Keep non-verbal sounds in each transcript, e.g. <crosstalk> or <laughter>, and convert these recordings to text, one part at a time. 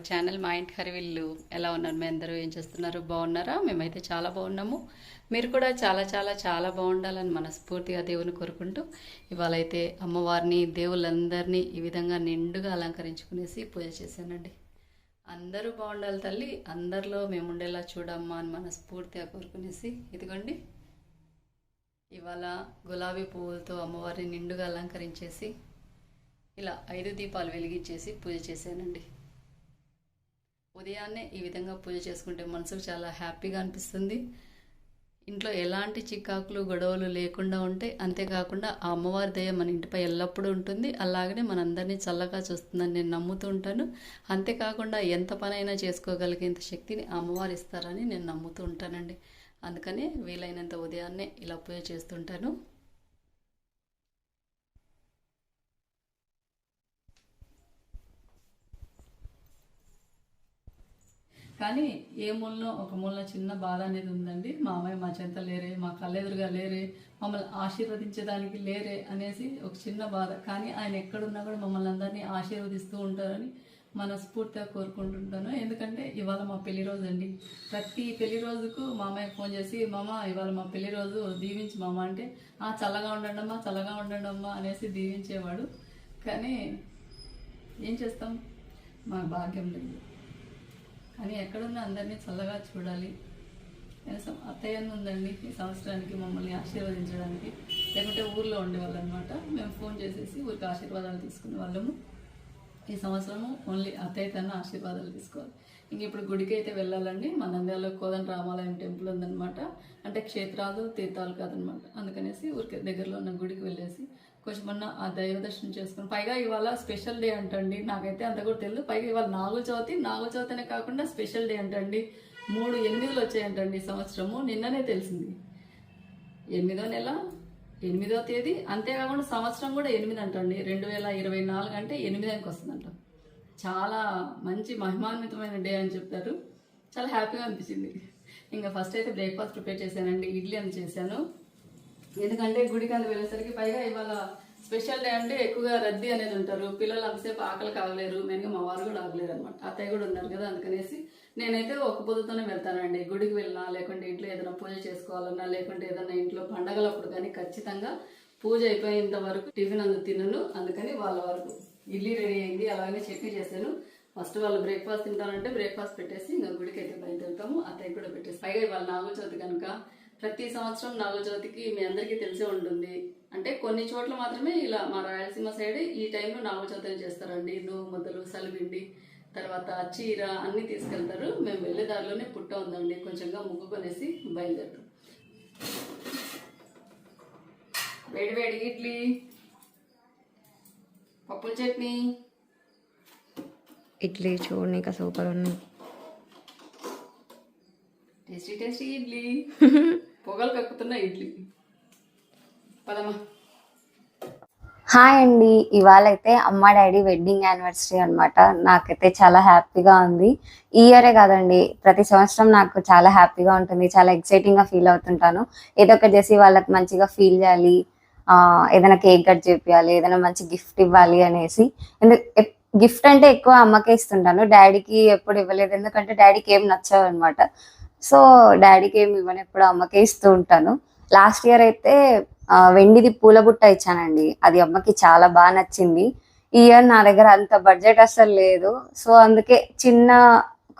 Our channel మా ఇంటి హరివిల్లు ఎలా ఉన్నారు? మీ అందరూ ఏం చేస్తున్నారు? బాగున్నారా? మేమైతే చాలా బాగున్నాము. మీరు కూడా చాలా చాలా చాలా బాగుండాలని మనస్ఫూర్తిగా దేవుని కోరుకుంటూ ఇవాళ అయితే అమ్మవారిని దేవుళ్ళందరినీ ఈ విధంగా నిండుగా అలంకరించుకునేసి పూజ చేశానండి. అందరూ బాగుండాలి తల్లి. అందరిలో మేము ఉండేలా చూడమ్మా అని మనస్ఫూర్తిగా కోరుకునేసి ఇదిగోండి. ఇవాళ గులాబీ పువ్వులతో అమ్మవారిని నిండుగా అలంకరించేసి ఇలా ఐదు దీపాలు వెలిగించేసి పూజ చేశానండి. ఉదయాన్నే ఈ విధంగా పూజ చేసుకుంటే మనసుకు చాలా హ్యాపీగా అనిపిస్తుంది. ఇంట్లో ఎలాంటి చికాకులు గొడవలు లేకుండా ఉంటే అంతేకాకుండా ఆ అమ్మవారి దయ మన ఇంటిపై ఎల్లప్పుడూ ఉంటుంది. అలాగనే మనందరినీ చల్లగా చూస్తుందని నేను నమ్ముతూ ఉంటాను. అంతేకాకుండా ఎంత పనైనా చేసుకోగలిగేంత శక్తిని అమ్మవారు ఇస్తారని నేను నమ్ముతూ ఉంటానండి. అందుకని వీలైనంత ఉదయాన్నే ఇలా పూజ చేస్తుంటాను కానీ ఏ మూలలో ఒక మూలన చిన్న బాధ అనేది ఉందండి. మా అమ్మాయి మా చెంత లేరే మా కళ్ళెదురుగా లేరే మమ్మల్ని ఆశీర్వదించడానికి లేరే అనేసి ఒక చిన్న బాధ. కానీ ఆయన ఎక్కడున్నా కూడా మమ్మల్ని అందరినీ ఆశీర్వదిస్తూ ఉంటారని మనస్ఫూర్తిగా కోరుకుంటుంటాను. ఎందుకంటే ఇవాళ మా పెళ్ళి రోజు అండి. ప్రతి పెళ్ళి రోజుకు మా అమ్మాయి ఫోన్ చేసి మామ ఇవాళ మా పెళ్ళి రోజు దీవించి మామ అంటే ఆ చల్లగా ఉండండి అమ్మా చల్లగా ఉండండి అమ్మా అనేసి దీవించేవాడు. కానీ ఏం చేస్తాం? మా భాగ్యం లేదు. అని ఎక్కడున్నా అందరినీ చల్లగా చూడాలి. కనీసం అత్తయ్యను ఉందండి ఈ సంవత్సరానికి మమ్మల్ని ఆశీర్వదించడానికి. లేకుంటే ఊర్లో ఉండేవాళ్ళు అనమాట మేము ఫోన్ చేసేసి ఊరికి ఆశీర్వాదాలు తీసుకునే వాళ్ళము. ఈ సంవత్సరము ఓన్లీ అత్తయ్య తన ఆశీర్వాదాలు తీసుకోవాలి. ఇంక ఇప్పుడు గుడికి అయితే వెళ్ళాలండి. మా నంద్యాలలో కోదండ రామాలయం టెంపుల్ ఉందన్నమాట. అంటే క్షేత్రాలు తీర్థాలు కాదనమాట అందుకనేసి ఊరికి దగ్గరలో ఉన్న గుడికి వెళ్ళేసి కొంచెం మొన్న ఆ దైవ దర్శనం చేసుకుని పైగా ఇవాళ స్పెషల్ డే అంటండి నాకైతే అంత కూడా తెలియదు పైగా ఇవాళ నాగుల చవితి నాగుల చవితినే కాకుండా స్పెషల్ డే అంటండి. మూడు ఎనిమిదిలు వచ్చాయంటండి ఈ సంవత్సరము నిన్ననే తెలిసింది. ఎనిమిదో నెల ఎనిమిదో తేదీ అంతేకాకుండా సంవత్సరం కూడా ఎనిమిది అంటండి. రెండు వేల ఇరవై నాలుగు అంటే ఎనిమిదానికి వస్తుందంట. చాలా మంచి మహిమాన్వితమైన డే అని చెప్తారు. చాలా హ్యాపీగా అనిపించింది. ఇంకా ఫస్ట్ అయితే బ్రేక్ఫాస్ట్ ప్రిపేర్ చేశానండి ఇడ్లీ అని చేశాను. ఎందుకంటే గుడికి వెళ్ళేసరికి పైగా ఇవాళ స్పెషల్ డే అంటే ఎక్కువగా రద్దీ అనేది ఉంటారు. పిల్లలు అంతసేపు ఆకలి కాగలేరు మెయిన్గా మా వారు కూడా ఆగలేరు అనమాట అత్తయ్య కూడా ఉన్నారు కదా అందుకనేసి నేనైతే ఒక పొద్దుతోనే వెళ్తానండి. గుడికి వెళ్ళినా లేకుంటే ఇంట్లో ఏదైనా పూజ చేసుకోవాలన్నా లేకుంటే ఏదైనా ఇంట్లో పండగలప్పుడు కానీ ఖచ్చితంగా పూజ అయిపోయేంత వరకు టిఫిన్ అందు తినను. అందుకని వాళ్ళ వరకు ఇడ్లీ రెడీ అయింది. అలాగే చట్నీ చేశాను. ఫస్ట్ వాళ్ళు బ్రేక్ఫాస్ట్ తింటానంటే బ్రేక్ఫాస్ట్ పెట్టేసి ఇంకా గుడికి అయితే బయలుదేరుతాము. అత్తయ్య కూడా పెట్టేసి. పైగా ఇవాళ నాగుల చవితి కనుక ప్రతి సంవత్సరం నాగుల చవితికి మీ అందరికీ తెలిసే ఉంటుంది. అంటే కొన్ని చోట్ల మాత్రమే ఇలా మా రాయలసీమ సైడ్ ఈ టైంలో నాగుల చవితిని చేస్తారండి. నువ్వు ముద్దలు సలిపిండి తర్వాత చీర అన్నీ తీసుకెళ్తారు. మేము వెళ్ళే దారిలోనే పుట్ట ఉందండి. కొంచెంగా ముగ్గు కొనేసి బయలుదేరుతాం. వేడి వేడి ఇడ్లీ పప్పుల చట్నీ. ఇడ్లీ చూడండి ఇంకా సూపర్ ఉన్నాయి టేస్టీ టేస్టీ ఇడ్లీ. <laughs> పొగలు కక్కుతున్న ఇడ్లీ. పదమా. హాయ్ అండి. ఇవాళ అయితే అమ్మ డాడీ వెడ్డింగ్ యానివర్సరీ అన్నమాట. నాకైతే చాలా హ్యాపీగా ఉంది. ఈ ఇయరే కాదండి ప్రతి సంవత్సరం నాకు చాలా హ్యాపీగా ఉంటుంది. చాలా ఎక్సైటింగ్గా ఫీల్ అవుతుంటాను. ఏదో ఒకటి చేసి వాళ్ళకి మంచిగా ఫీల్ చేయాలి. ఏదైనా కేక్ కట్ చేపియాలి ఏదైనా మంచి గిఫ్ట్ ఇవ్వాలి అనేసి. ఎందుకు గిఫ్ట్ అంటే ఎక్కువ అమ్మకే ఇస్తుంటాను. డాడీకి ఎప్పుడు ఇవ్వలేదు. ఎందుకంటే డాడీకి ఏం నచ్చవు అనమాట సో డాడీకి ఏమి ఇవ్వను ఎప్పుడు అమ్మకే ఇస్తూ ఉంటాను. లాస్ట్ ఇయర్ అయితే వెండిది పూల బుట్ట ఇచ్చానండి. అది అమ్మకి చాలా బాగా నచ్చింది. ఈ ఇయర్ నా దగ్గర అంత బడ్జెట్ అసలు లేదు. సో అందుకే చిన్న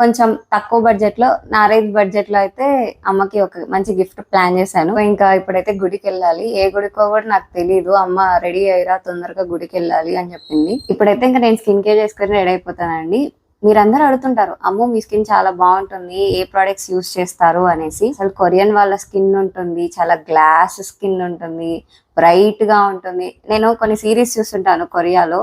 కొంచెం తక్కువ బడ్జెట్లో నారేజ్ బడ్జెట్లో అయితే అమ్మకి ఒక మంచి గిఫ్ట్ ప్లాన్ చేశాను. ఇంకా ఇప్పుడైతే గుడికి వెళ్ళాలి. ఏ గుడికో కూడా నాకు తెలియదు అమ్మ రెడీ అయ్యిరా తొందరగా గుడికి వెళ్ళాలి అని చెప్పింది. ఇప్పుడైతే ఇంకా నేను స్కిన్ కేర్ చేసుకుని రెడీ అయిపోతానండి. మీరందరూ అడుగుతుంటారు అమ్మో మీ స్కిన్ చాలా బాగుంటుంది ఏ ప్రోడక్ట్స్ యూస్ చేస్తారు? అనేసి. అసలు కొరియన్ వాళ్ళ స్కిన్ ఉంటుంది చాలా గ్లాస్ స్కిన్ ఉంటుంది బ్రైట్గా ఉంటుంది. నేను కొన్ని సిరీస్ చూస్తుంటాను కొరియాలో.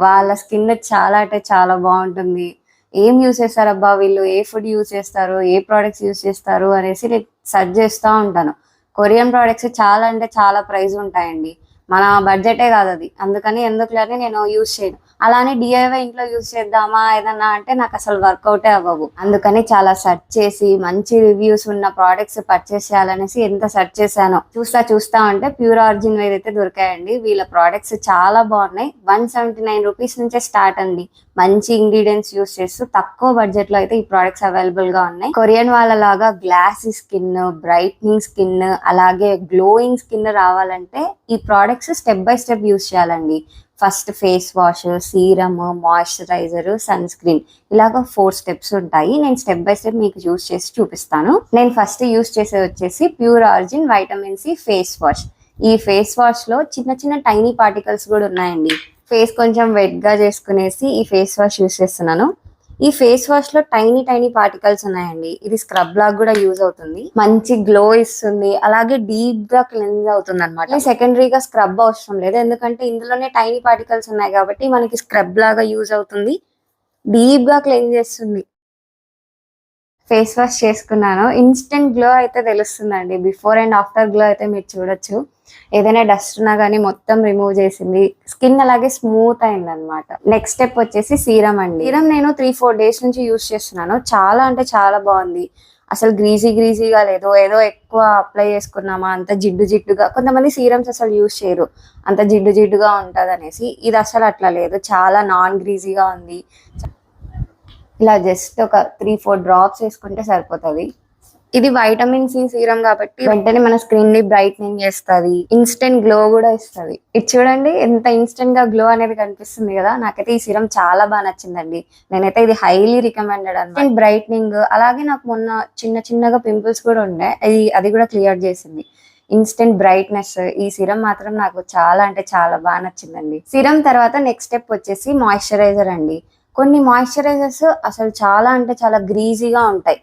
వాళ్ళ స్కిన్ చాలా అంటే చాలా బాగుంటుంది. ఏం యూస్ చేస్తారు అబ్బా వీళ్ళు? ఏ ఫుడ్ యూస్ చేస్తారు? ఏ ప్రోడక్ట్స్ యూస్ చేస్తారు? అనేసి నేను సర్చ్ చేస్తూ ఉంటాను. కొరియన్ ప్రోడక్ట్స్ చాలా అంటే చాలా ప్రైస్ ఉంటాయండి. మన బడ్జెటే కాదు అది. అందుకని ఎందుకులనే నేను యూస్ చేయను. అలానే డిఐవై ఇంట్లో యూజ్ చేద్దామా? ఏదన్నా అంటే నాకు అసలు వర్కౌటే అవ్వవు. అందుకని చాలా సెర్చ్ చేసి మంచి రివ్యూస్ ఉన్న ప్రోడక్ట్స్ పర్చేస్ చేయాలనేసి ఎంత సెర్చ్ చేశానో చూస్తా చూస్తా ఉంటే ప్యూర్ ఆరిజిన్ వేర్ అయితే దొరికాయండి. వీళ్ళ ప్రోడక్ట్స్ చాలా బాగున్నాయి. వన్ సెవెంటీ నైన్ రూపీస్ నుంచే స్టార్ట్ అండి. మంచి ఇంగ్రీడియంట్స్ యూస్ చేస్తూ తక్కువ బడ్జెట్లో అయితే ఈ ప్రోడక్ట్స్ అవైలబుల్గా ఉన్నాయి. కొరియన్ వాళ్ళలాగా గ్లాసీ స్కిన్ బ్రైట్నింగ్ స్కిన్ అలాగే గ్లోయింగ్ స్కిన్ రావాలంటే ఈ products step by step use చేయాలండి. First face wash serum moisturiser sunscreen ఇలాగ ఫోర్ స్టెప్స్ ఉంటాయి. నేను స్టెప్ బై స్టెప్ మీకు యూస్ చేసి చూపిస్తాను. నేను ఫస్ట్ యూస్ చేసేది వచ్చేసి pure origin vitamin C face wash ఈ ఫేస్ వాష్లో చిన్న చిన్న టైనీ పార్టికల్స్ కూడా ఉన్నాయండి. ఫేస్ కొంచెం వెట్గా చేసుకునేసి ఈ ఫేస్ వాష్ యూస్ చేస్తున్నాను. ఈ ఫేస్ వాష్లో టైనీ టైనీ పార్టికల్స్ ఉన్నాయండి. ఇది స్క్రబ్ లాగా కూడా యూజ్ అవుతుంది. మంచి గ్లో ఇస్తుంది. అలాగే డీప్గా క్లెన్స్ అవుతుంది అనమాట సెకండరీగా స్క్రబ్ అవసరం లేదు. ఎందుకంటే ఇందులోనే టైనీ పార్టికల్స్ ఉన్నాయి కాబట్టి మనకి స్క్రబ్ లాగా యూజ్ అవుతుంది. డీప్గా క్లెన్స్ చేస్తుంది. ఫేస్ వాష్ చేసుకున్నాను. ఇన్స్టెంట్ గ్లో అయితే తెలుస్తుందండి. బిఫోర్ అండ్ ఆఫ్టర్ గ్లో అయితే మీరు చూడొచ్చు. ఏదైనా డస్ట్ ఉన్నా కానీ మొత్తం రిమూవ్ చేసింది. స్కిన్ అలాగే స్మూత్ అయింది అనమాట నెక్స్ట్ స్టెప్ వచ్చేసి సీరం అండి. సీరం నేను త్రీ ఫోర్ డేస్ నుంచి యూస్ చేస్తున్నాను. చాలా అంటే చాలా బాగుంది. అసలు గ్రీజీ గ్రీజీగా లేదు. ఏదో ఎక్కువ అప్లై చేసుకున్నామా అంత జిడ్డు జిడ్డుగా. కొంతమంది సీరమ్స్ అసలు యూస్ చేయరు. అంత జిడ్డు జిడ్డుగా ఉంటుంది అనేసి ఇది అసలు అట్లా లేదు. చాలా నాన్ గ్రీజీగా ఉంది. ఇలా జస్ట్ ఒక త్రీ ఫోర్ డ్రాప్స్ వేసుకుంటే సరిపోతుంది. ఇది వైటమిన్ సి సీరం కాబట్టి వెంటనే మన స్క్రీన్ని బ్రైట్నింగ్ చేస్తుంది. ఇన్స్టెంట్ గ్లో కూడా ఇస్తుంది. ఇది చూడండి ఎంత ఇన్స్టెంట్గా గ్లో అనేది కనిపిస్తుంది కదా. నాకైతే ఈ సీరం చాలా బాగా నచ్చిందండి. నేనైతే ఇది హైలీ రికమెండెడ్ అనమాట బ్రైట్నింగ్ అలాగే నాకు మొన్న చిన్న చిన్నగా పింపుల్స్ కూడా ఉండే. అది అది కూడా క్లియర్ చేసింది. ఇన్స్టెంట్ బ్రైట్నెస్ ఈ సిరం మాత్రం నాకు చాలా అంటే చాలా బాగా నచ్చిందండి. సిరం తర్వాత నెక్స్ట్ స్టెప్ వచ్చేసి మాయిశ్చరైజర్ అండి. కొన్ని మాయిశ్చరైజర్స్ అసలు చాలా అంటే చాలా గ్రీజీగా ఉంటాయి.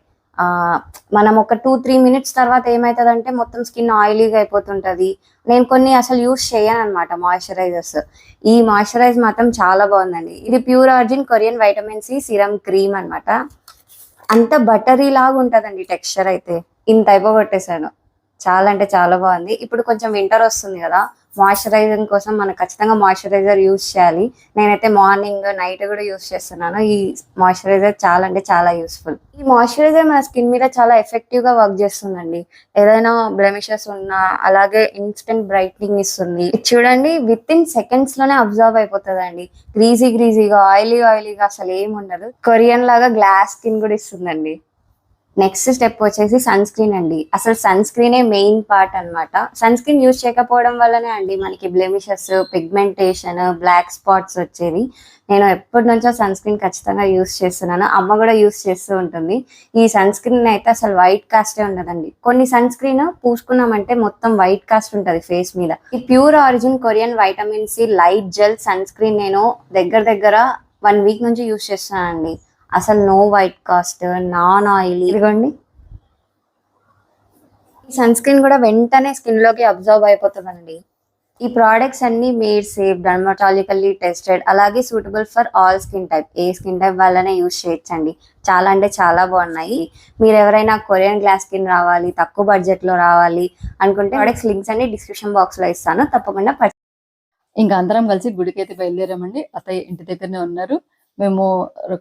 మనం ఒక టూ త్రీ మినిట్స్ తర్వాత ఏమవుతుందంటే మొత్తం స్కిన్ ఆయిలీగా అయిపోతుంటుంది. నేను కొన్ని అసలు యూస్ చేయను అనమాట మాయిశ్చరైజర్స్ ఈ మాయిశ్చరైజ్ మాత్రం చాలా బాగుందండి. ఇది pure origin Korean vitamin C serum cream అన్నమాట. అంత బటరీ లాగా ఉంటుందండి టెక్స్చర్ అయితే. ఇంత అయిపోగొట్టేశాను. చాలా అంటే చాలా బాగుంది. ఇప్పుడు కొంచెం వింటర్ వస్తుంది కదా మాయిశ్చరైజింగ్ కోసం మనం ఖచ్చితంగా మాయిశ్చరైజర్ యూస్ చేయాలి. నేనైతే మార్నింగ్ నైట్ కూడా యూస్ చేస్తున్నాను. ఈ మాయిశ్చరైజర్ చాలా అంటే చాలా యూస్ఫుల్. ఈ మాయిశ్చరైజర్ మన స్కిన్ మీద చాలా ఎఫెక్టివ్గా వర్క్ చేస్తుందండి. ఏదైనా బ్లెమిషెస్ ఉన్నా అలాగే ఇన్స్టెంట్ బ్రైట్నింగ్ ఇస్తుంది. ఇది చూడండి విత్ ఇన్ సెకండ్స్లోనే అబ్జర్వ్ అయిపోతుందండి. గ్రీజీ గ్రీజీగా ఆయిలీ ఆయిలీగా అసలు ఏమి ఉండదు కొరియన్ లాగా గ్లాస్ స్కిన్ కూడా ఇస్తుందండి. నెక్స్ట్ స్టెప్ వచ్చేసి సన్ స్క్రీన్ అండి. అసలు సన్ స్క్రీనే మెయిన్ పార్ట్ అన్నమాట. సన్ స్క్రీన్ యూజ్ చేయకపోవడం వల్లనే అండి మనకి బ్లెమిషెస్ పిగ్మెంటేషన్ బ్లాక్ స్పాట్స్ వచ్చేవి. నేను ఎప్పటి నుంచో సన్ స్క్రీన్ ఖచ్చితంగా యూస్ చేస్తున్నాను. అమ్మ కూడా యూస్ చేస్తూ ఉంటుంది. ఈ సన్ స్క్రీన్ అయితే అసలు వైట్ కాస్టే ఉండదండి. కొన్ని సన్ స్క్రీన్ పూసుకున్నామంటే మొత్తం వైట్ కాస్ట్ ఉంటుంది ఫేస్ మీద. ఈ pure origin Korean vitamin C light gel sunscreen నేను దగ్గర దగ్గర వన్ వీక్ నుంచి యూస్ చేస్తున్నానండి. అసలు no white cast non oil ఇదిగోండి. ఈ సన్ స్క్రీన్ కూడా వెంటనే స్కిన్లోకి అబ్జర్వ్ అయిపోతుందండి. ఈ ప్రోడక్ట్స్ అన్ని మేడ్ సేఫ్ డర్మటాలజికల్లీ టెస్టెడ్ అలాగే suitable for all skin type A skin type వాళ్ళనే యూస్ చేయొచ్చండి. చాలా అంటే చాలా బాగున్నాయి. మీరు ఎవరైనా కొరియన్ గ్లాస్ స్కిన్ రావాలి తక్కువ బడ్జెట్లో రావాలి అనుకుంటే ప్రోడక్ట్స్ లింక్స్ అన్ని డిస్క్రిప్షన్ బాక్స్లో ఇస్తాను. తప్పకుండా ఇంకా అందరం కలిసి గుడికి అయితే బయలుదేరామండి. అత్తయ్య ఇంటి దగ్గరనే ఉన్నారు. మేము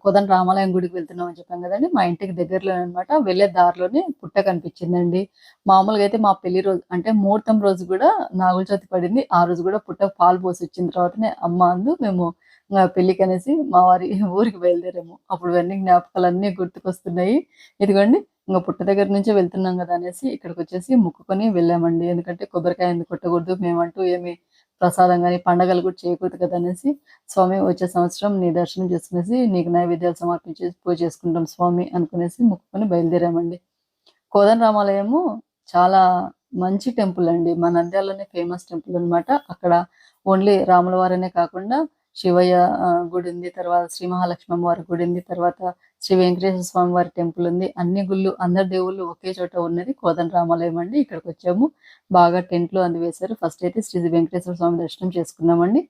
కోదండ రామాలయం గుడికి వెళ్తున్నాం అని చెప్పాం కదండి. మా ఇంటికి దగ్గరలో అనమాట వెళ్ళే దారిలోనే పుట్ట కనిపించిందండి. మామూలుగా అయితే మా పెళ్ళి రోజు అంటే ముహూర్తం రోజు కూడా నాగుల చవితి పడింది. ఆ రోజు కూడా పుట్ట పాలు పోసి వచ్చిన తర్వాతనే అమ్మ అందు మేము ఇంకా పెళ్ళికి అనేసి మా వారి <laughs> ఊరికి బయలుదేరాము. అప్పుడు ఇవన్నీ జ్ఞాపకాలన్నీ గుర్తుకొస్తున్నాయి. ఇదిగోండి ఇంకా పుట్ట దగ్గర నుంచే వెళ్తున్నాం కదా అనేసి ఇక్కడికి వచ్చేసి ముక్కుకొని వెళ్ళామండి. ఎందుకంటే కొబ్బరికాయ ఎందుకు కొట్టకూడదు మేమంటూ ఏమి ప్రసాదం కానీ పండగలు కూడా చేయకూడదు కదా అనేసి స్వామి వచ్చే సంవత్సరం నీ దర్శనం చేసుకునేసి నీకు నైవేద్యాలు సమర్పించి పూజ చేసుకుంటాం స్వామి అనుకునేసి మొక్కుకొని బయలుదేరామండి. కోదన రామాలయము చాలా మంచి టెంపుల్ అండి. మా నంద్యాలలోనే ఫేమస్ టెంపుల్ అన్నమాట. అక్కడ ఓన్లీ రాముల వారనే కాకుండా శివయ్య గుడి ఉంది తర్వాత శ్రీ మహాలక్ష్మి వారి గుడి ఉంది తర్వాత శ్రీ వెంకటేశ్వర స్వామి వారి టెంపుల్ ఉంది. అన్ని గుళ్ళు అందరి దేవుళ్ళు ఒకే చోట ఉన్నది. కోదండ రామాలయం అండి. ఇక్కడికి వచ్చాము. బాగా టెంట్లు అంది వేశారు. ఫస్ట్ అయితే శ్రీ వెంకటేశ్వర స్వామి దర్శనం చేసుకున్నామండి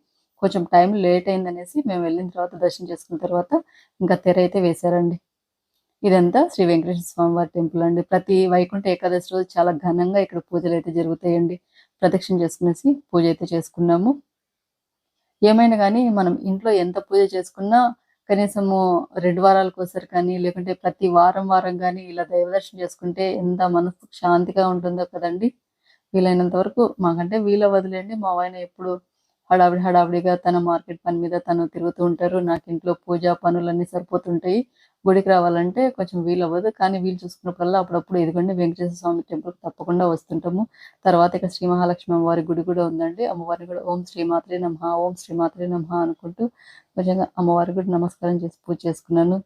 కొంచెం టైం లేట్ అయిందనేసి మేము వెళ్ళిన తర్వాత దర్శనం చేసుకున్న తర్వాత ఇంకా తెర అయితే వేశారండి. ఇదంతా శ్రీ వెంకటేశ్వర స్వామి వారి టెంపుల్ అండి. ప్రతి వైకుంఠ ఏకాదశి రోజు చాలా ఘనంగా ఇక్కడ పూజలు అయితే జరుగుతాయండి. ప్రదక్షిణ చేసుకునేసి పూజ అయితే చేసుకున్నాము. ఏమైనా కానీ మనం ఇంట్లో ఎంత పూజ చేసుకున్నా కనీసము రెండు వారాలకు ఒకసారి కానీ లేకుంటే ప్రతి వారం వారం కానీ ఇలా దైవదర్శనం చేసుకుంటే ఎంత మనసు శాంతిగా ఉంటుందో కదండి. వీలైనంత వరకు మాకంటే వీల వదిలేండి మా ఆయన ఎప్పుడు హడావిడి హడావిడిగా తన మార్కెట్ పని మీద తను తిరుగుతూ ఉంటారు. నాకు ఇంట్లో పూజ పనులన్నీ సరిపోతుంటాయి. గుడికి రావాలంటే కొంచెం వీలు అవ్వదు కానీ వీలు చూసుకున్నప్పుడల్లా అప్పుడప్పుడు ఇదిగోండి వెంకటేశ్వర స్వామి టెంపుల్ తప్పకుండా వస్తుంటాము. తర్వాత ఇక్కడ శ్రీ మహాలక్ష్మి అమ్మవారి గుడి కూడా ఉందండి. అమ్మవారిని కూడా ఓం శ్రీ మాత్రే ఓం శ్రీ మాత్రే అనుకుంటూ కొంచెం అమ్మవారి గుడి నమస్కారం చేసి పూజ చేసుకున్నాను.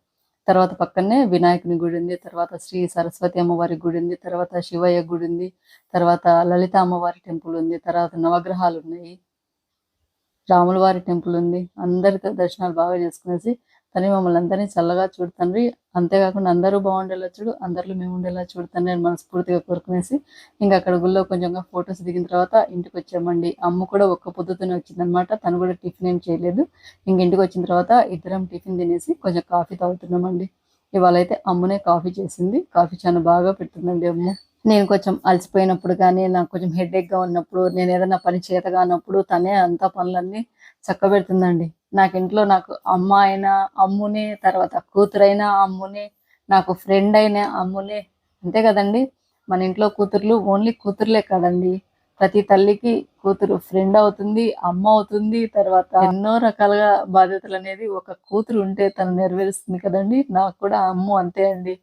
తర్వాత పక్కనే వినాయకుని గుడి ఉంది. తర్వాత శ్రీ సరస్వతి అమ్మవారి గుడి ఉంది. తర్వాత శివయ్య గుడి ఉంది. తర్వాత లలిత అమ్మవారి టెంపుల్ ఉంది. తర్వాత నవగ్రహాలు ఉన్నాయి. రాముల వారి టెంపుల్ ఉంది. అందరితో దర్శనాలు బాగా చేసుకునేసి తను మమ్మల్ని అందరినీ చల్లగా చూడుతండ్రి అంతేకాకుండా అందరూ బాగుండేలా చూడు అందరిలో మేము ఉండేలా చూడుతండ్రి అని మనస్ఫూర్తిగా కోరుకునేసి ఇంకా అక్కడ గుళ్ళో కొంచెంగా ఫొటోస్ దిగిన తర్వాత ఇంటికి వచ్చామండి. అమ్మ కూడా ఒక్క పొద్దుతోనే వచ్చిందనమాట తను కూడా టిఫిన్ ఏం చేయలేదు. ఇంక ఇంటికి వచ్చిన తర్వాత ఇద్దరం టిఫిన్ తినేసి కొంచెం కాఫీ తాగుతున్నామండి. ఇవాళ అయితే అమ్మనే కాఫీ చేసింది. కాఫీ చాలా బాగా పెడుతుందండి అమ్మ. నేను కొంచెం అలసిపోయినప్పుడు కానీ నాకు కొంచెం హెడేక్గా ఉన్నప్పుడు నేను ఏదైనా పని చేతగా ఉన్నప్పుడు తనే అంతా పనులన్నీ చక్కబెడుతుందండి. నాకు ఇంట్లో నాకు అమ్మ అయినా అమ్మునే తర్వాత కూతురైనా అమ్మునే నాకు ఫ్రెండ్ అయినా అమ్మునే. అంతే కదండి? మన ఇంట్లో కూతుర్లు ఓన్లీ కూతుర్లే కదండి. ప్రతి తల్లికి కూతురు ఫ్రెండ్ అవుతుంది అమ్మ అవుతుంది తర్వాత ఎన్నో రకాలుగా బాధ్యతలు అనేది ఒక కూతురు ఉంటే తను నెరవేరుస్తుంది కదండి. నాకు కూడా అమ్ము అంతే అండి.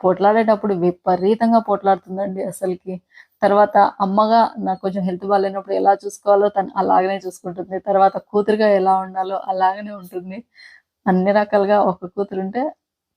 పోట్లాడేటప్పుడు విపరీతంగా పోట్లాడుతుందండి అసలుకి. తర్వాత అమ్మగా నాకు కొంచెం హెల్త్ బాగాలేనప్పుడు ఎలా చూసుకోవాలో తను అలాగనే చూసుకుంటుంది. తర్వాత కూతురుగా ఎలా ఉండాలో అలాగనే ఉంటుంది. అన్ని రకాలుగా ఒక కూతురు ఉంటే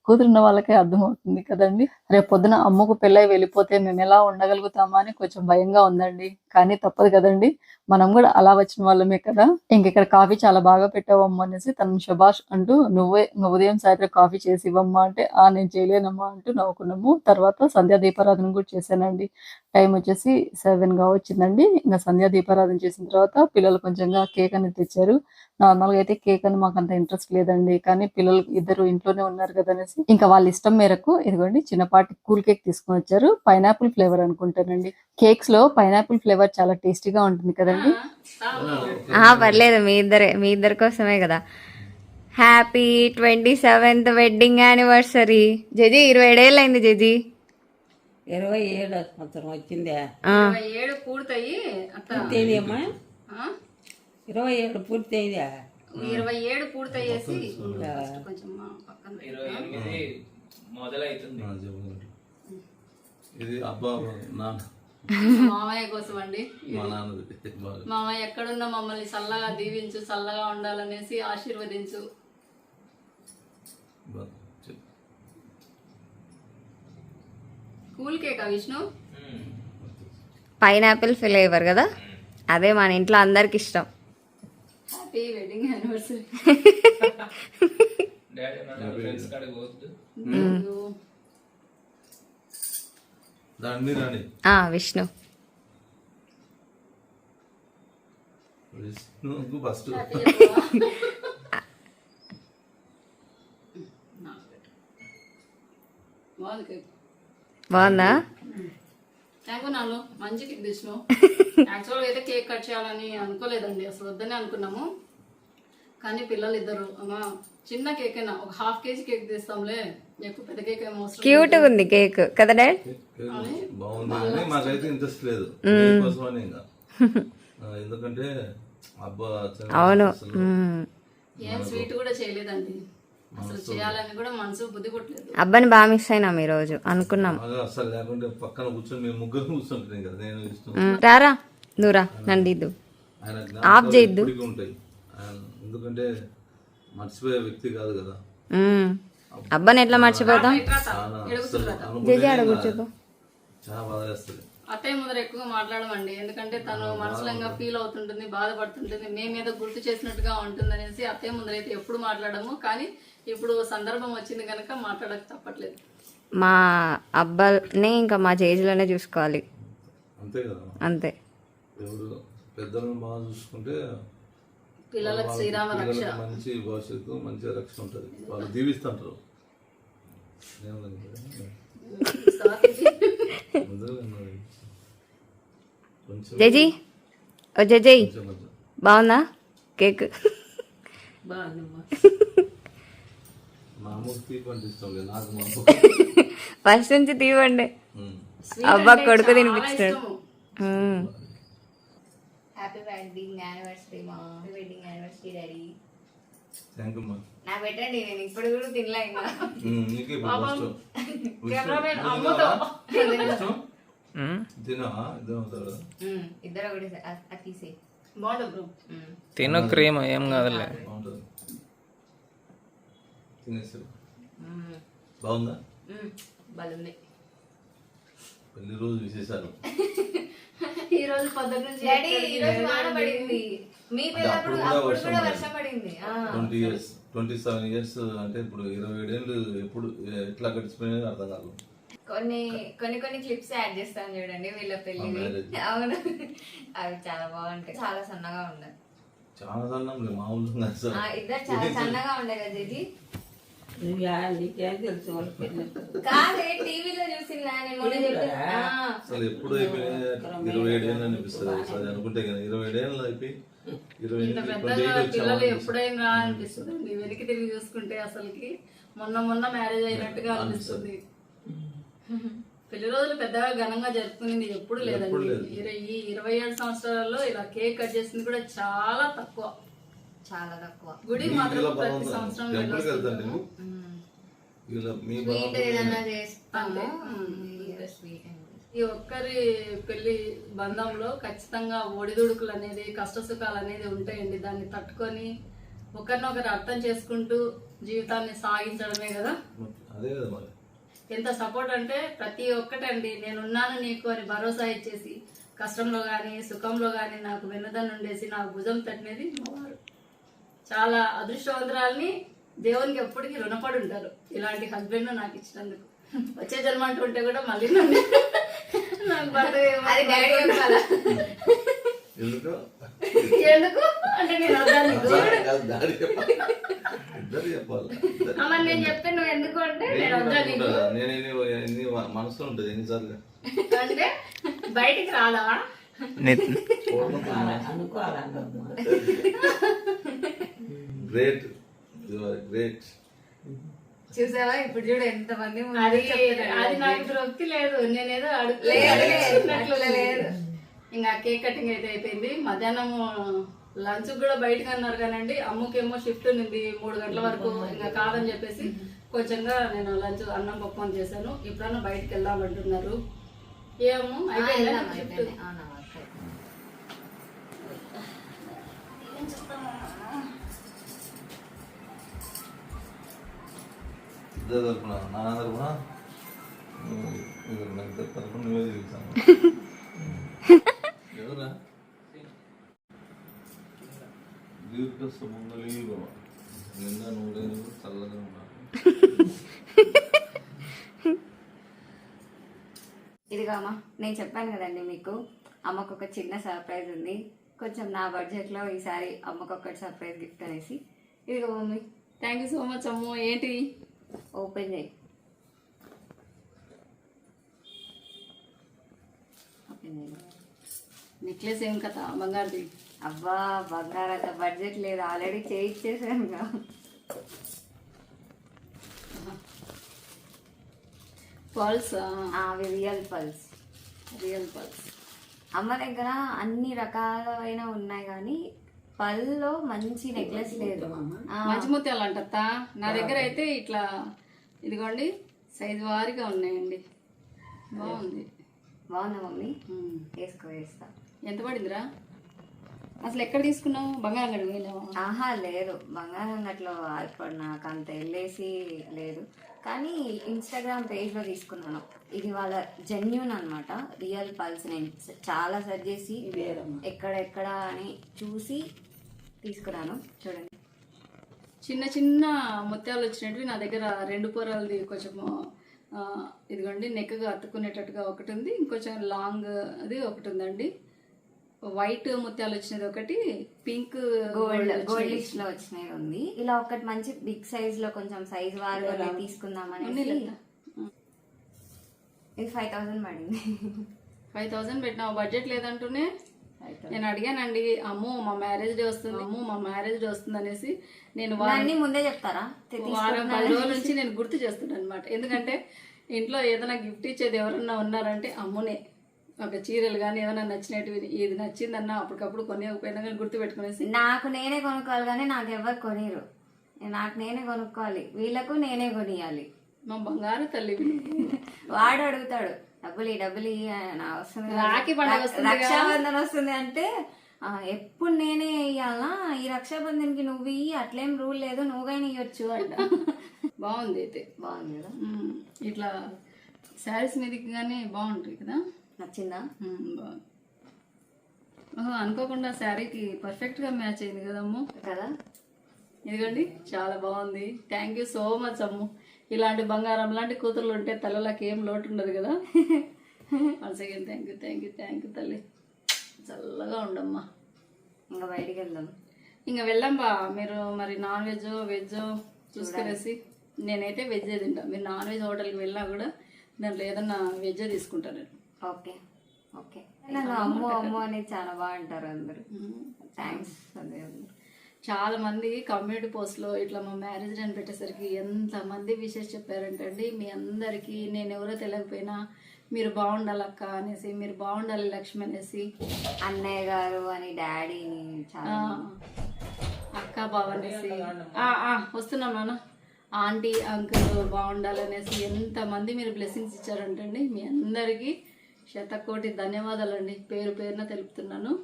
కూతురున్న వాళ్ళకే అర్థమవుతుంది కదండి. రేపు పొద్దున అమ్మకు పెళ్ళై వెళ్ళిపోతే మేము ఎలా ఉండగలుగుతామా అని కొంచెం భయంగా ఉందండి. కానీ తప్పదు కదండి. మనం కూడా అలా వచ్చిన వాళ్ళమే కదా. ఇంక ఇక్కడ కాఫీ చాలా బాగా పెట్టావమ్మా అనేసి తను శుభాష్ అంటూ నువ్వే నువ్వు ఉదయం సాయంత్రం కాఫీ చేసి ఇవ్వమ్మా అంటే ఆ నేను చేయలేనమ్మా అంటూ నవ్వుకున్నాము. తర్వాత సంధ్యా దీపారాధన కూడా చేశానండి. టైం వచ్చేసి సెవెన్గా వచ్చిందండి ఇంకా సంధ్యా దీపారాధన చేసిన తర్వాత పిల్లలు కొంచెంగా కేక్ అనేది తెచ్చారు. నార్మల్గా అయితే కేక్ అని మాకు అంత ఇంట్రెస్ట్ లేదండి. కానీ పిల్లలు ఇద్దరు ఇంట్లోనే ఉన్నారు కదా అనేసి ఇంకా వాళ్ళ ఇష్టం మేరకు ఇదిగోండి చిన్నపాటి కూల్ కేక్ తీసుకొని వచ్చారు. పైనాపిల్ ఫ్లేవర్ అనుకుంటానండి. కేక్స్లో పైనాపిల్ ఫ్లేవర్ చాలా టేస్టీగా ఉంటుంది కదండి? ఆ, పర్లేదు మీ ఇద్దరే మీ ఇద్దరి కోసమే కదా. Happy twenty seventh wedding anniversary జజీ ఇరవై ఏడేళ్ళు అయింది జజీ. ఇరవై ఏడో సంవత్సరం వచ్చిందే? ఆ, ఏడు పూర్తయి అట్లా? ఇరవై ఏడు పూర్తి అయిందా ఇరవై ఏడు పూర్తయ్యేసి కొంచెం పక్కన మొదలవుతుంది. ఇది అబ్బా నాన్న. మామయ్య కోసం అండి మామయ్య ఎక్కడున్నా మమ్మల్ని చల్లగా దీవించు చల్లగా ఉండాలనేసి ఆశీర్వదించు. కూల్ కేకా విష్ణు? పైనాపిల్ ఫ్లేవర్ కదా? అదే మన ఇంట్లో అందరికి ఇష్టం. Happy wedding anniversary. <laughs> Vishnu. First. బాగుంది? కేక్ బాగుందా థ్యాంక్ యూ నాన్న. మంచి కేక్ తెచ్చినావు. <laughs> యాక్చువల్గా అయితే కేక్ కట్ చేయాలని అనుకోలేదండి. అసలు వద్దనే అనుకున్నాము. కానీ పిల్లలు ఇద్దరు అమ్మా చిన్న కేక్ అయినా ఒక హాఫ్ కేజీ కేక్ తీస్తాంలే. క్యూట్ ఉంది కేక్. కదా డాడ్? బాగుంది. మాకైతే ఇంట్రెస్ట్ లేదు. ఎందుకంటే అవును. అసలు. మ్మ్. ఏం స్వీట్ కూడా చేయలేదండి. అసలు చేయాలని కూడా మనసు బుద్ధి పుట్టలేదు అబ్బాని బాగా మిస్ అయినాం ఈ రోజు అనుకున్నాం. బాగా అసలు లేకుంటే పక్కన కూర్చొని మేము ముగ్గురు కూర్చుంటున్నాం కదా నేను విష్ణు మ్మ్. రారా? నువ్వురా ఇద్దు. ఆయన ఆఫ్ చేయొద్దు. ఎందుకంటే మర్చిపోయే వ్యక్తి కాదు కదా. అబ్బాని ఎట్లా మర్చిపోతాం? బాధ వేస్తుంది అత్తయ్య ముందర ఎక్కువగా మాట్లాడమండి. ఎందుకంటే తను మనసులో ఇంకా ఫీల్ అవుతుంటుంది బాధపడుతుంటుంది. మేము ఏదో గుర్తు చేసినట్టుగా ఉంటుందనేసి అత్తయ్య ముందర అయితే ఎప్పుడు మాట్లాడము. కానీ ఇప్పుడు సందర్భం వచ్చింది కనుక మాట్లాడక తప్పట్లేదు. మా అబ్బాని ఇంకా మా చేతిలోనే చూసుకోవాలి. అంతే కదా. అంతే. ఎవరు పెద్దలను బాగా చూసుకుంటే పిల్లలకు శ్రీరామ రక్ష. మంచి భవిష్యత్తు మంచి రక్షణ ఉంటుంది. వాళ్ళు దీవిస్తుంటారు ఏమన్నది కదా? ముందుగా ఉన్నది. కొంచెం జజీ ఓ జజయ్ కొంచెం కొంచెం బాగుందా కేక్ బాగుందమ్మా మా అమ్మకి తీపి అంటే ఇష్టం లేదు నాకు మా అమ్మ ఫస్ట్ నుంచి తీవండి ఉమ్. అబ్బా కొడుకు తినిపించాడు ఇష్టము. మ్మ్. హ్యాపీ వెడ్డింగ్ యానివర్సరీ మా wedding anniversary daddy thank you మా నా పెట్టండి నేను ఇప్పుడు కూడా తినలే నీకే ఇద్దరం ఒకటి తీసే బాగుంటుంది తిను క్రీమ్ ఏం కాదులే. తినేసారు బాగుందా? బాగుంది పెళ్ళి రోజు విశేషాలు ఈ రోజు పొద్దున్న నుంచి డాడీ ఎక్కడికి ఈ రోజు లేదండి. వాన పడింది మీ పిల్లప్పుడు అప్పుడు కూడా వర్షం. Twenty years twenty seven years అంటే ఇప్పుడు ఇరవై ఏడేళ్ళు ఎప్పుడు ఎట్లా గడిచిపోయినాయో అర్థం కాదు. కొన్ని కొన్ని కొన్ని క్లిప్స్ యాడ్ చేస్తాను చూడండి వీళ్ళ పెళ్ళి marriage. అవును. అవి చాలా బాగుంటాయి. చాలా సన్నగా ఉండే చాలా సన్నం లేదు మామూలుగా ఇద్దరు చాలా సన్నగా ఉండే కదా జేజీ అసలు ఎప్పుడు అయిపోయినాయి ఇరవై ఏడేళ్ళు అనిపిస్తుంది ఒకసారి అనుకుంటే కదా ఇరవై ఏడేళ్ళు అయిపోయి ఇరవై ఇంత ఎనిమిది, పెద్దగా 28 వచ్చామా పిల్లలు. ఎప్పుడైనా అనిపిస్తుంది అండి వెనక్కి తిరిగి చూసుకుంటే అసలుకి మొన్న మొన్న మ్యారేజ్ అయినట్టుగా అనిపిస్తుంది పెళ్ళి రోజులు పెద్దగా ఘనంగా జరుపుకునేది ఎప్పుడు లేదండి లేదు. ఇర- ఈ ఇరవై ఏడు సంవత్సరాలలో ఇలా కేక్ కట్ చేసింది కూడా చాలా తక్కువ చాలా తక్కువ. గుడికి మీ మాత్రం ప్రతి? సంవత్సరం స్వీట్ ఏదన్నా చేస్తాము. స్వీట్ ఈ ఒక్కరి పెళ్ళి బంధంలో ఖచ్చితంగా ఒడిదుడుకులు అనేది కష్ట సుఖాలు అనేది ఉంటాయండి. దాన్ని తట్టుకొని ఒకరినొకరు అర్థం చేసుకుంటూ జీవితాన్ని సాగించడమే కదా. అదే కదా మరి. ఎంత సపోర్ట్ అంటే ప్రతి ఒక్కటండి. నేనున్నాను నీకు అని భరోసా ఇచ్చేసి కష్టంలో కానీ సుఖంలో కానీ నాకు వెన్నుదన్ను ఉండేసి నాకు భుజం తట్టినది మా వారు. చాలా అదృష్టవంతురాల్ని దేవునికి ఎప్పటికీ రుణపడి ఉంటారు ఇలాంటి హస్బెండ్ నాకు ఇచ్చినందుకు. వచ్చే జన్మ అంటుంటే కూడా మళ్ళీ నన్ను నాకు భర్త అది డాడీ చెప్పాలా ఎందుకు? ఎందుకు? అంటే నేను వద్దాను నీకు. కాదు, డాడీ చెప్పాలి. ఇద్దరు చెప్పాలి. ఇద్దరు. అమ్మ నేను చెప్తే నువ్వు ఎందుకు అంటే నేను వద్దాను మనసులో ఉంటుంది ఎన్నిసార్లు. అంటే బయటికి రాదా గ్రేట్ గ్రేట్ చూసావా? ఇప్పుడు చూడు ఎంత మంది అది. అది నాకు తృప్తి లేదు. నేనేదో అడుగుతున్నట్లు లేదు. ఇంకా కేక్ కటింగ్ అయితే అయిపోయింది. మధ్యాహ్నం లంచ్ కూడా బయటకు అన్నారు కానండి అమ్ముకేమో షిఫ్ట్ ఉంది మూడు గంటల వరకు. ఇంకా కాదని చెప్పేసి కొంచెంగా నేను లంచ్ అన్నం పప్పు అని చేశాను. ఇప్పుడన్నా బయటకు వెళ్దామంటున్నారు ఏమో అయిపోయిందా షిఫ్ట్ అయిపోయింది. అవునా, ఓకే. ఇద్దరు తరపున నాన్న తరపున? ఇద్దరు ఇద్దరు తరపున నువ్వే తెలుసాను <laughs> ఎవరా? దీర్ఘ సుమంగళి భవ. నిండా నూరేళ్ళు చల్లగా ఉన్నారు ఇదిగో అమ్మ నేను చెప్పాను కదండి మీకు అమ్మకు ఒక చిన్న సర్ప్రైజ్ ఉంది. కొంచెం నా బడ్జెట్లో ఈసారి అమ్మకు ఒకటి సర్ప్రైజ్ గిఫ్ట్ అనేసి ఇదిగో mummy. Thank you so much అమ్ము. ఏంటి? ఓపెన్ చేయి. ఓపెన్ చేయి. నెక్లెస్ ఏం కథ? బంగారుది. అబ్బా బంగారు అంత బడ్జెట్ లేదు. ఆల్రెడీ చేయించేసాను పల్స్ అవి రియల్ పల్స్ రియల్ పల్స్ అమ్మ దగ్గర అన్ని రకాలైన ఉన్నాయి కానీ పల్లో మంచి నెక్లెస్ లేదు. మంచి ముత్యాలు అంటత్తా నా దగ్గర అయితే ఇట్లా ఇదిగోండి సైజు వారీగా ఉన్నాయండి. బాగుంది. బాగుందా మమ్మీ. వేసుకో వేస్తా. ఎంత పడిందిరా? అసలు ఎక్కడ తీసుకున్నావు? బంగారం గడి పోయినావా ఆహా లేదు. బంగారం గట్లో ఇప్పుడు నాకు అంత వెళ్ళేసి లేదు. కానీ ఇన్స్టాగ్రామ్ పేజ్లో తీసుకున్నాను. ఇది వాళ్ళ జెన్యున్ అన్నమాట. రియల్ పల్స్ నేను చాలా సెర్చ్ చేసి ఎక్కడెక్కడ అని చూసి తీసుకున్నాను. చూడండి. చిన్న చిన్న ముత్యాలు వచ్చినట్టు నా దగ్గర రెండు పొరాలది కొంచెం ఆ, ఇదిగోండి నెక్గా అతుక్కునేటట్టుగా ఒకటి ఉంది. ఇంకొంచెం లాంగ్ అది ఒకటి ఉందండి. వైట్ ముత్యాలు వచ్చినది ఒకటి పింక్ గోల్డ్ గోల్డ్ లిస్ట్లో వచ్చినవి ఉంది. ఇలా ఒకటి మంచి బిగ్ సైజ్లో కొంచెం సైజ్ వారుగా తీసుకుందాం అనేసి. ఇది ఫైవ్ థౌసండ్ పడింది. ఫైవ్ థౌసండ్ పెట్టినా బడ్జెట్ లేదంటూనే నేను అడిగానండి అమ్మో మా మ్యారేజ్ డే వస్తుంది అమ్మో. మా మ్యారేజ్ డే వస్తుంది అనేసి నేను వారం అన్ని ముందే చెప్తారా? వారం పది రోజుల నుంచి నేను గుర్తు చేస్తున్నాను అనమాట ఎందుకంటే ఇంట్లో ఏదైనా గిఫ్ట్ ఇచ్చేది ఎవరన్నా ఉన్నారంటే అమ్మునే. ఒక చీరలు కానీ ఏమైనా నచ్చినవి ఇది నచ్చిందన్న అప్పటికప్పుడు కొనియకపోయినా కానీ గుర్తు పెట్టుకునేసి నాకు నేనే కొనుక్కోవాలి కానీ నాకు ఎవరు కొనిరు. నాకు నేనే కొనుక్కోవాలి. వీళ్ళకు నేనే కొనియాలి. మా బంగారు తల్లి వాడు అడుగుతాడు డబ్బులు ఈ డబ్బులు వస్తుంది. రాఖీ పండగ. రక్షాబంధన్ వస్తుంది అంటే ఎప్పుడు నేనే ఇయ్యాలా? ఈ రక్షాబంధన్కి నువ్వు ఇయ్యి అట్లేం రూల్ లేదు నువ్వుగైనా ఇవ్వచ్చు అంట. బాగుంది అయితే. బాగుంది కదా. ఇట్లా శారీస్ మీదకి కానీ బాగుంటుంది కదా. నచ్చిందా? అనుకోకుండా శారీకి పర్ఫెక్ట్గా మ్యాచ్ అయింది కదమ్ము. కదా? ఇదిగోండి చాలా బాగుంది. థ్యాంక్ యూ సో మచ్ అమ్ము. ఇలాంటి బంగారం లాంటి కూతుర్లు ఉంటే తలలకి ఏం లోటు ఉండదు కదా? Once again thank you thank you thank you తల్లి. చల్లగా ఉండమ్మా. ఇంకా బయటికి వెళ్దాం. ఇంకా వెళ్ళంబా మీరు మరి నాన్ వెజ్ వెజ్ చూసుకునేసి. నేనైతే వెజ్ తింటా. మీరు నాన్ వెజ్ హోటల్కి వెళ్ళినా కూడా దాంట్లో ఏదన్నా వెజ్ తీసుకుంటాను ఓకే. ఓకే. నన్ను అమ్ము అమ్ము అని చాలా బాగుంటారు అందరు. థ్యాంక్స్ అదే చాలా మంది కమ్యూనిటీ పోస్ట్లో ఇట్లా మా మ్యారేజ్ అని పెట్టేసరికి ఎంతమంది విషెస్ చెప్పారంటే అండి మీ అందరికీ నేను ఎవరో తెలియకపోయినా మీరు బాగుండాలి అక్క అనేసి మీరు బాగుండాలి లక్ష్మి అనేసి. అన్నయ్య గారు అని ఆ, అక్క బావ అనేసి. వస్తున్నాం నాన్న. ఆంటీ అంకుల్ బాగుండాలనేసి ఎంతమంది మీరు బ్లెస్సింగ్స్ ఇచ్చారంటండి మీ అందరికీ శతకోటి ధన్యవాదాలండి. పేరు పేరున తెలుపుతున్నాను.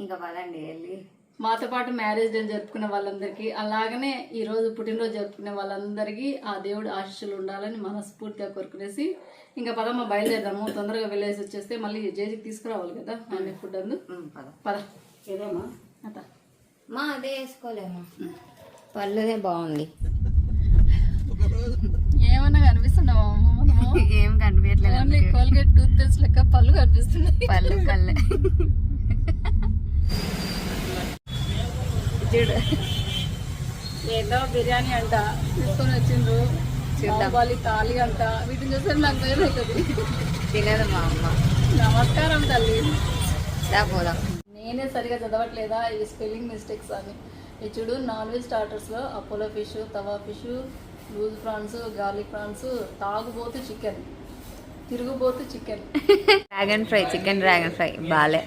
ఇంకా పదండి వెళ్ళి. మాతో పాటు మ్యారేజ్ డే జరుపుకునే వాళ్ళందరికీ అలాగనే ఈ రోజు పుట్టినరోజు జరుపుకునే వాళ్ళందరికీ ఆ దేవుడు ఆశీస్సులు ఉండాలని మనస్ఫూర్తిగా కోరుకునేసి ఇంకా పదమ్మ బయలుదేరదాము. తొందరగా వెళ్ళేసి వచ్చేస్తే మళ్ళీ జేజీకి తీసుకురావాలి కదా అన్ని ఫుడ్ అందు. పద. పద. ఏదమ్మా? అత మా అదే వేసుకోలేము. పళ్ళుదే బాగుంది. ఏమన్నా కనిపిస్తున్నావా మనము ఏం కనిపించట్లేదు ఓన్లీ కోల్గేట్ టూత్ పేస్ట్ లెక్క పళ్ళు కనిపిస్తున్నాయి. పళ్ళు కళ్ళే. చూడు ఏదో బిర్యానీ అంట తీసుకొని వచ్చిండ్రు. బాలి తాలి అంట. వీటిని చూస్తే నాకు భయం అవుతుంది. తినదు మా అమ్మ. నమస్కారం తల్లి. పోదాం. నేనే సరిగా చదవట్లేదా? ఈ స్పెల్లింగ్ మిస్టేక్స్ అని. చూడు non veg స్టార్టర్స్లో Apollo fish tawa fish loose prawns garlic prawns తాగుబోతు chicken తిరుగుబోతు chicken. Dragon fry chicken dragon fry బాలే.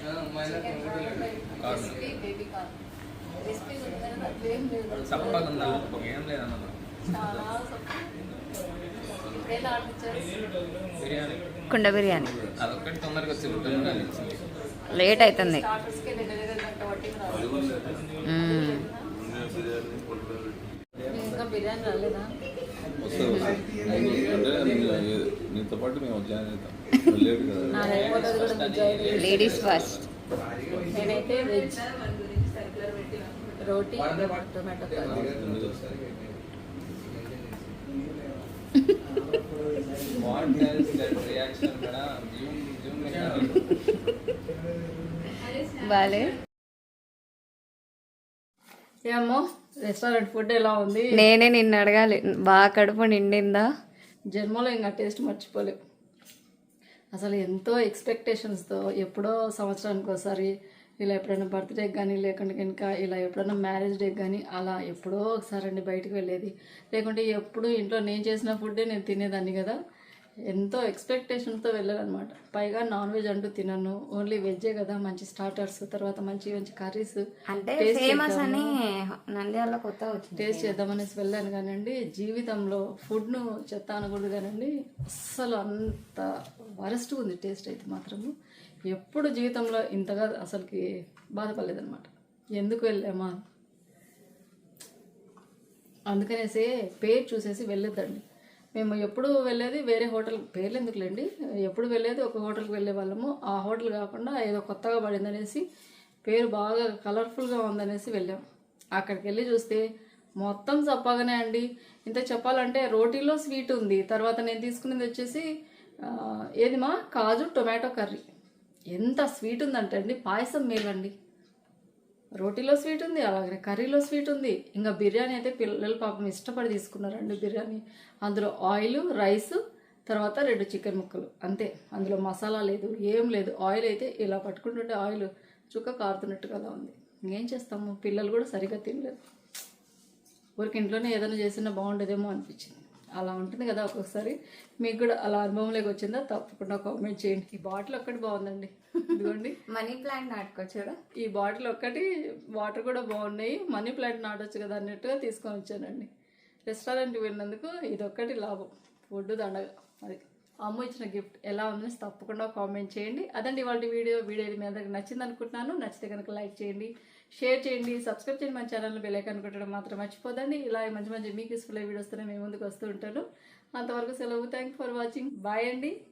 కుండ బిర్యానీ. లేట్ అవుతుంది. బిర్యానీ పొట్టు ఇంకా బిర్యానీ రాలేదా? నీతో పాటు మేము జాయిన్ అవుతాం. లేడీస్ ఫస్ట్ నేనైతే వెజ్. రోటీ టొమాటో బాలే. ఏమో? రెస్టారెంట్ ఫుడ్ ఎలా ఉంది? నేనే నిన్ను అడగాలి. బాగా కడుపు నిండిందా? జన్మలో ఇంకా టేస్ట్ మర్చిపోలేవు అసలు ఎంతో ఎక్స్పెక్టేషన్స్తో ఎప్పుడో సంవత్సరానికి ఒకసారి ఇలా ఎప్పుడైనా బర్త్డే కానీ లేకుంటే కనుక ఇలా ఎప్పుడైనా మ్యారేజ్ డే కానీ అలా ఎప్పుడో ఒకసారి అండి బయటకు వెళ్ళేది. లేకుంటే ఎప్పుడు ఇంట్లో నేను చేసిన ఫుడ్డే నేను తినేదాన్ని కదా. ఎంతో ఎక్స్పెక్టేషన్తో వెళ్ళాలన్నమాట పైగా నాన్ వెజ్ అంటూ తినను. ఓన్లీ వెజ్జే కదా మంచి స్టార్టర్స్ తర్వాత మంచి మంచి కర్రీస్ అంటే ఫేమస్ అని నంద్యాలలో కొత్త టేస్ట్ చేద్దామనేసి వెళ్ళాను కానండి. జీవితంలో ఫుడ్ను చెత్త అనకూడదు కానండి. అస్సలు అంత వరస్ట్ ఉంది టేస్ట్ అయితే మాత్రము. ఎప్పుడు జీవితంలో ఇంతగా అసలుకి బాధపడలేదన్నమాట. ఎందుకు వెళ్ళామా? అందుకనేసి పేరు చూసేసి వెళ్ళొద్దండి. మేము ఎప్పుడు వెళ్ళేది వేరే హోటల్ పేర్లు ఎందుకులేండి ఎప్పుడు వెళ్ళేది ఒక హోటల్కి వెళ్ళే వాళ్ళము. ఆ హోటల్ కాకుండా ఏదో కొత్తగా పడిందనేసి పేరు బాగా కలర్ఫుల్గా ఉందనేసి వెళ్ళాం. అక్కడికి వెళ్ళి చూస్తే మొత్తం చప్పగానే అండి. ఇంత చెప్పాలంటే రోటీలో స్వీట్ ఉంది. తర్వాత నేను తీసుకునేది వచ్చేసి ఏది మా కాజు టొమాటో కర్రీ. ఎంత స్వీట్ ఉందంటే అండి పాయసం మేలండి. రోటీలో స్వీట్ ఉంది అలాగే కర్రీలో స్వీట్ ఉంది. ఇంకా బిర్యానీ అయితే పిల్లలు పాపం ఇష్టపడి తీసుకున్నారండి బిర్యానీ. అందులో ఆయిల్ రైస్ తర్వాత రెండు చికెన్ ముక్కలు. అంతే అందులో మసాలా లేదు ఏం లేదు. ఆయిల్ అయితే ఇలా పట్టుకుంటుంటే ఆయిల్ చుక్క కారుతున్నట్టుగా అలా ఉంది. ఇంకేం చేస్తాము? పిల్లలు కూడా సరిగ్గా తినలేదు ఊరికి ఇంట్లోనే ఏదైనా చేసినా బాగుండేదేమో అనిపించింది. అలా ఉంటుంది కదా ఒక్కొక్కసారి. మీకు కూడా అలా అనుభవంలోకి వచ్చిందా? తప్పకుండా కామెంట్ చేయండి. ఈ బాటిల్ ఒక్కటి బాగుందండి. ఇదిగోండి. మనీ ప్లాంట్ నాటుకోవచ్చు కదా? ఈ బాటిల్ ఒక్కటి వాటర్ కూడా బాగున్నాయి. మనీ ప్లాంట్ నాటొచ్చు కదా అన్నట్టుగా తీసుకొని వచ్చానండి. రెస్టారెంట్కి వెళ్ళినందుకు ఇదొక్కటి లాభం. ఫుడ్ దండగా. అది అమ్మ ఇచ్చిన గిఫ్ట్. ఎలా ఉందని తప్పకుండా కామెంట్ చేయండి. అదండి వాళ్ళ వీడియో. వీడియో మీ అందరికి నచ్చింది అనుకుంటున్నాను నచ్చితే కనుక లైక్ చేయండి షేర్ చేయండి సబ్స్క్రైబ్ చేయండి మన ఛానల్ బెల్ ఐకాన్ కొట్టడం మాత్రం మర్చిపోదండి. ఇలా మంచి మంచి మీకు యూస్ఫుల్ వీడియోస్తోనే మేము ముందుకు వస్తూ ఉంటాను. అంతవరకు సెలవు. థ్యాంక్ ఫర్ వాచింగ్ బాయ్ అండి.